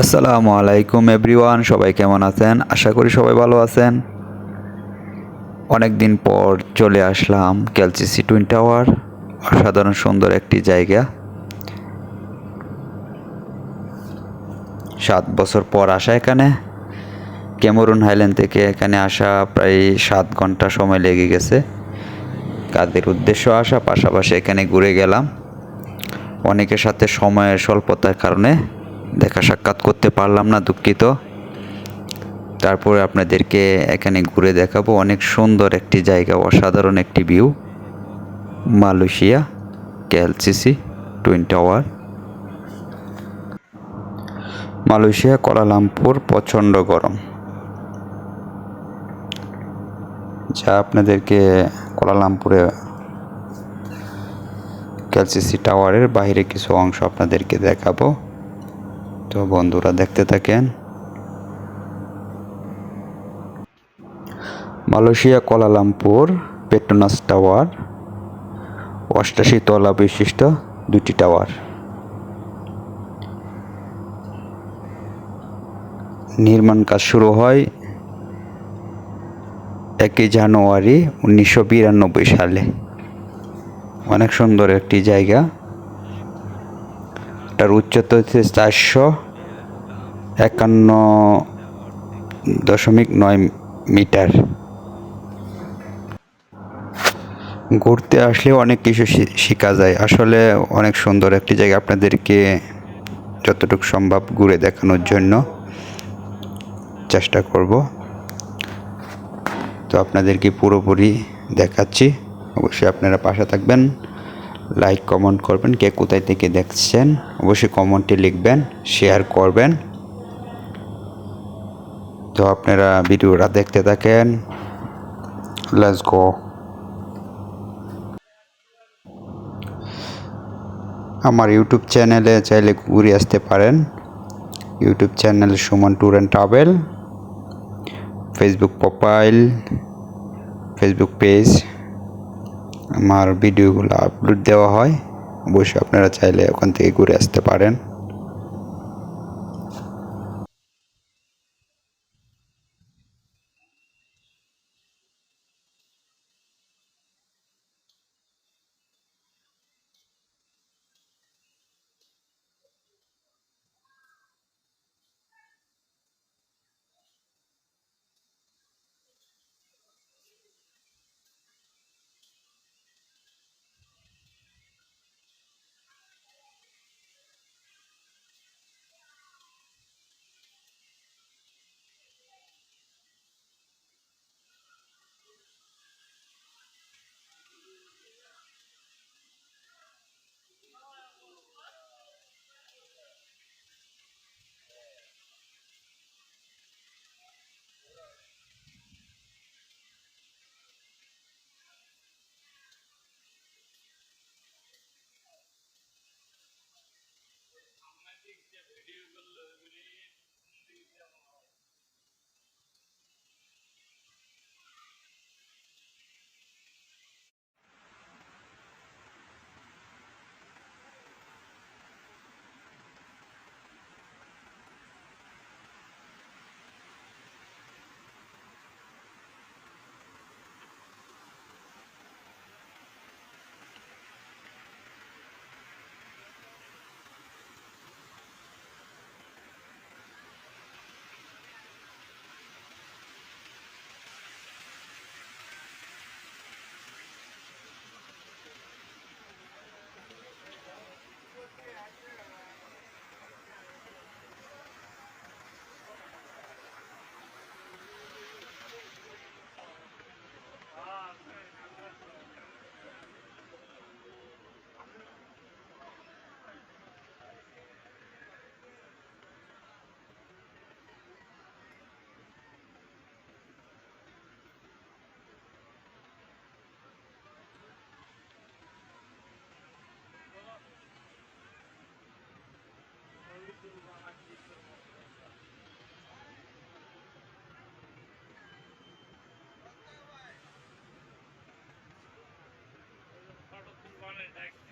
আসসালামু আলাইকুম এভরিওয়ান, সবাই কেমন আছেন? আশা করি সবাই ভালো আছেন। অনেক দিন পর চলে আসলাম ক্যালসিসি টুইন টাওয়ার, অসাধারণ সুন্দর একটি জায়গা। সাত বছর পর আসা এখানে। ক্যামেরুন হাইল্যান্ড থেকে এখানে আসা প্রায় সাত ঘণ্টা সময় লেগে গেছে। কাজের উদ্দেশ্য আসা, পাশাপাশি এখানে ঘুরে গেলাম। অনেকের সাথে সময়ের স্বল্পতার কারণে দেখা সাক্ষাৎ করতে পারলাম না দুঃখিত। তারপরে আপনাদেরকে এখানে ঘুরে দেখাবো অনেক সুন্দর একটি জায়গা, অসাধারণ একটি view Malaysia KLCC twin tower. Malaysia Kuala Lumpur প্রচণ্ড গরম। যা আপনাদেরকে কোলালামপুরে ক্যালসিসি টাওয়ারের বাইরে কিছু অংশ আপনাদেরকে দেখাবো। তো বন্ধুরা দেখতে থাকেন। মালয়েশিয়া কোলালামপুর পেট্রোনাস টাওয়ার, অষ্টাশি তলা বিশিষ্ট দুটি টাওয়ার। নির্মাণ কাজ শুরু হয় একই জানুয়ারি উনিশশো বিরানব্বই সালে। অনেক সুন্দর একটি জায়গা। এটার উচ্চতা হচ্ছে চারশো একান্ন দশমিক নয় মিটার। ঘুরতে আসলে অনেক কিছু শেখা যায়। আসলে অনেক সুন্দর একটি জায়গা আপনাদেরকে যতটুকু সম্ভব ঘুরে দেখানোর জন্য চেষ্টা করব। তো আপনাদেরকে পুরোপুরি দেখাচ্ছি। অবশ্যই আপনারা পাশে থাকবেন, লাইক, কমেন্ট করবেন, কে কোথায় থেকে দেখছেন। অবশ্যই কমেন্টে লিখবেন, শেয়ার করবেন। তো আপনারা ভিডিওটা দেখতে থাকেন। লেটস গো আমার ইউটিউব চ্যানেলে চাইলে ঘুরে আসতে পারেন। YouTube channel Suman tour and travel Facebook profile Facebook page আমার ভিডিওগুলো আপলোড দেওয়া হয়। অবশ্যই আপনারা চাইলে ওখান থেকে ঘুরে আসতে পারেন। on to the next.